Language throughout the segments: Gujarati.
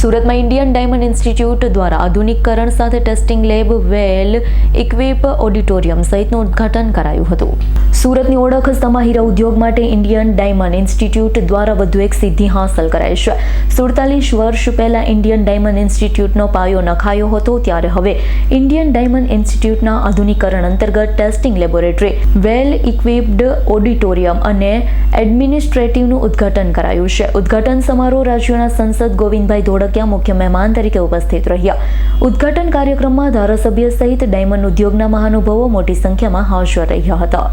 સુરતમાં ઇન્ડિયન ડાયમંડ ઇન્સ્ટિટ્યૂટ દ્વારા આધુનિકરણ સાથે testing lab well equip auditorium સહિતનું ઉદ્ઘાટન કરાયું હતું. સુરતની ઓળખ સમા હીરા ઉદ્યોગ માટે ઇન્ડિયન ડાયમંડ ઇન્સ્ટિટ્યૂટ દ્વારા વધુ એક સિદ્ધિ હાંસલ કરાઈ છે. સુડતાલીસ વર્ષ પહેલા ઇન્ડિયન ડાયમંડ ઇન્સ્ટિટ્યૂટનો પાયો નખાયો હતો, ત્યારે હવે ઇન્ડિયન ડાયમંડ ઇન્સ્ટિટ્યૂટના આધુનિકરણ અંતર્ગત testing laboratory, well equipped auditorium અને એડમિનિસ્ટ્રેટિવનું ઉદ્ઘાટન કરાયું છે. ઉદ્ઘાટન સમારોહ રાજ્યના સંસદ ગોવિંદભાઈ ધોળકિયા મુખ્ય મહેમાન તરીકે ઉપસ્થિત રહ્યા. ઉદ્ઘાટન કાર્યક્રમમાં ધારાસભ્ય સહિત ડાયમંડ ઉદ્યોગના મહાનુભાવો મોટી સંખ્યામાં હાજર રહ્યા હતા.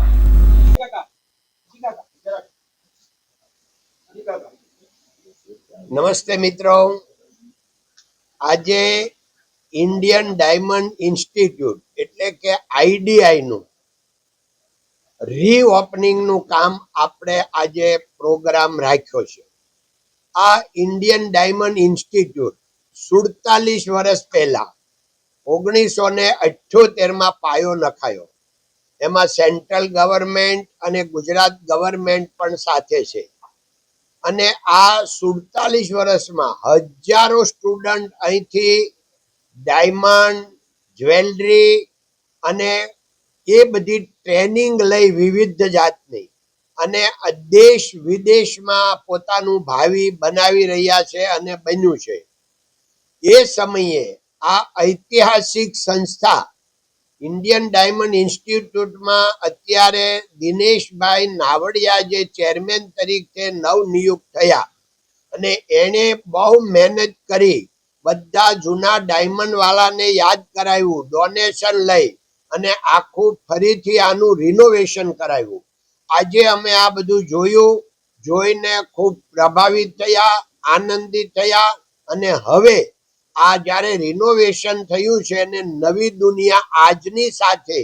નમસ્તે મિત્રો. આજે ઇન્ડિયન ડાયમંડ ઇન્સ્ટિટ્યૂટ એટલે કે આઈડીઆઈ નું રીઓપનિંગનું કામ આપણે આજે પ્રોગ્રામ રાખ્યો છે. આ ઇન્ડિયન ડાયમંડ ઇન્સ્ટિટ્યૂટ સુડતાલીસ વર્ષ પહેલા ઓગણીસો ને અઠ્યોતેરમાં પાયો નખાયો. એમાં સેન્ટ્રલ ગવર્મેન્ટ અને ગુજરાત ગવર્મેન્ટ પણ સાથે છે. અને આ સુડતાલીસ વર્ષમાં હજારો સ્ટુડન્ટ અહીંથી ડાયમંડ, જ્વેલરી અને એ બધી ટ્રેનિંગ લઈ વિવિધ જાતની અને દેશ વિદેશમાં પોતાનું ભાવિ બનાવી રહ્યા છે અને બન્યું છે. એ સમયે આ ઐતિહાસિક સંસ્થા ઇન્ડિયન ડાયમંડ ઇન્સ્ટિટ્યૂટમાં અત્યારે દિનેશભાઈ નાવડિયા જે ચેરમેન તરીકે નવનિયુક્ત થયા અને એણે બહુ મહેનત કરી બધા જૂના ડાયમંડ વાળાને યાદ કરાવ્યું, ડોનેશન લઈ અને આખું ફરીથી આનું રિનોવેશન કરાવ્યું. આજે અમે આ બધું જોયું, જોઈને ખૂબ પ્રભાવિત થયા, આનંદિત થયા અને હવે આ જ્યારે રિનોવેશન થયું છે અને નવી દુનિયા આજની સાથે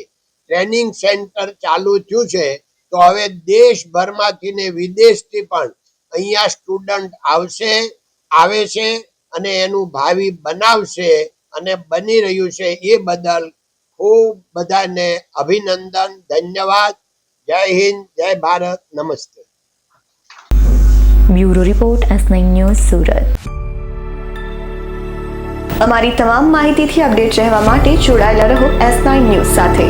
ટ્રેનિંગ સેન્ટર ચાલુ થયું છે, તો હવે દેશભરમાંથી ને વિદેશથી પણ અહીંયા સ્ટુડન્ટ આવશે, આવે છે અને એનું ભાવિ બનાવશે અને બની રહ્યું છે એ બદલ ખૂબ બધાને અભિનંદન, ધન્યવાદ. જય હિન્દ, જય ભારત, નમસ્તે. Bureau report, S nine news, Surat. અમારી તમામ માહિતીથી અપડેટ રહેવા માટે જોડાયેલા રહો એસ નાઇન ન્યૂઝ સાથે.